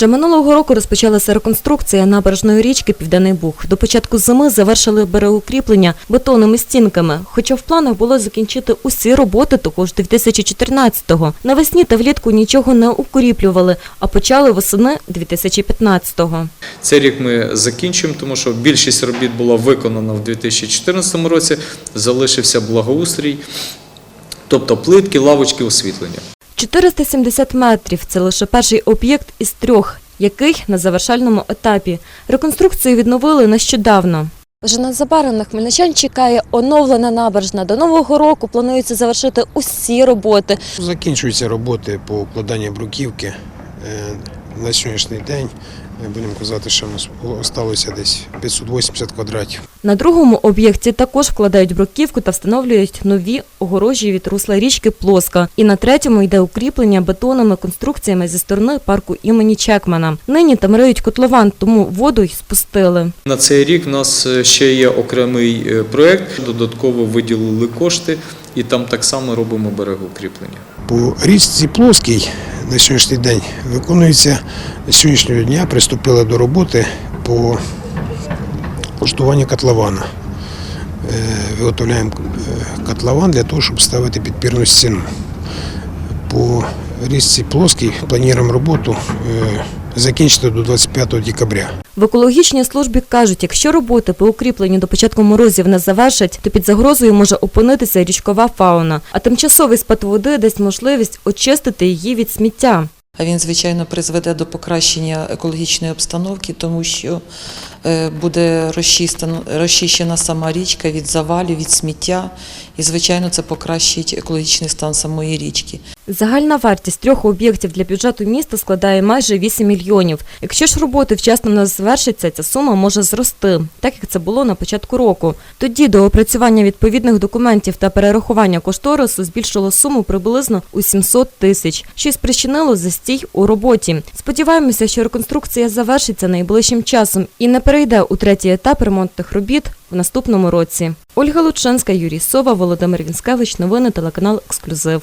Ще минулого року розпочалася реконструкція набережної річки Південний Буг. До початку зими завершили берегоукріплення бетонними стінками. Хоча в планах було закінчити усі роботи того ж 2014-го. Навесні та влітку нічого не укріплювали, а почали восени 2015-го. Цей рік ми закінчуємо, тому що більшість робіт була виконана в 2014 році, залишився благоустрій, тобто плитки, лавочки, освітлення. 470 метрів – це лише перший об'єкт із трьох, який на завершальному етапі. Реконструкцію відновили нещодавно. Вже незабаром на хмельничан чекає оновлена набережна. До нового року планується завершити усі роботи. Закінчуються роботи по укладанню бруківки. На сьогоднішній день е, будемо казати, що у нас залишилося десь 580 квадратів. На другому об'єкті також вкладають бруківку та встановлюють нові огорожі від русла річки Плоска. І на третьому йде укріплення бетонними конструкціями зі сторони парку імені Чекмана. Нині там риють котлован, тому воду й спустили. На цей рік в нас ще є окремий е, проєкт, додатково виділили кошти і там так само робимо берегоукріплення. По річці Плоский на сьогоднішній день виконується з сьогоднішнього дня. Приступили до роботи по влаштуванню котлована. Е, Виготовляємо е, котлован для того, щоб ставити підпірну стіну. По різці плоскій плануємо роботу е, закінчити до 25 декабря. В екологічній службі кажуть, якщо роботи по укріпленню до початку морозів не завершать, то під загрозою може опинитися річкова фауна. А тимчасовий спад води дасть можливість очистити її від сміття. Він, звичайно, призведе до покращення екологічної обстановки, тому що буде розчистено- розчищена сама річка від завалів, від сміття. І, звичайно, це покращить екологічний стан самої річки. Загальна вартість трьох об'єктів для бюджету міста складає майже 8 мільйонів. Якщо ж роботи вчасно не завершаться, ця сума може зрости, так як це було на початку року. Тоді до опрацювання відповідних документів та перерахування кошторису збільшило суму приблизно у 700 тисяч, що й спричинило застій у роботі. Сподіваємося, що реконструкція завершиться найближчим часом і не перейде у третій етап ремонтних робіт в наступному році. Ольга Лученська, Юрій Сова, Володимир Вінскевич. Новини телеканал Ексклюзив.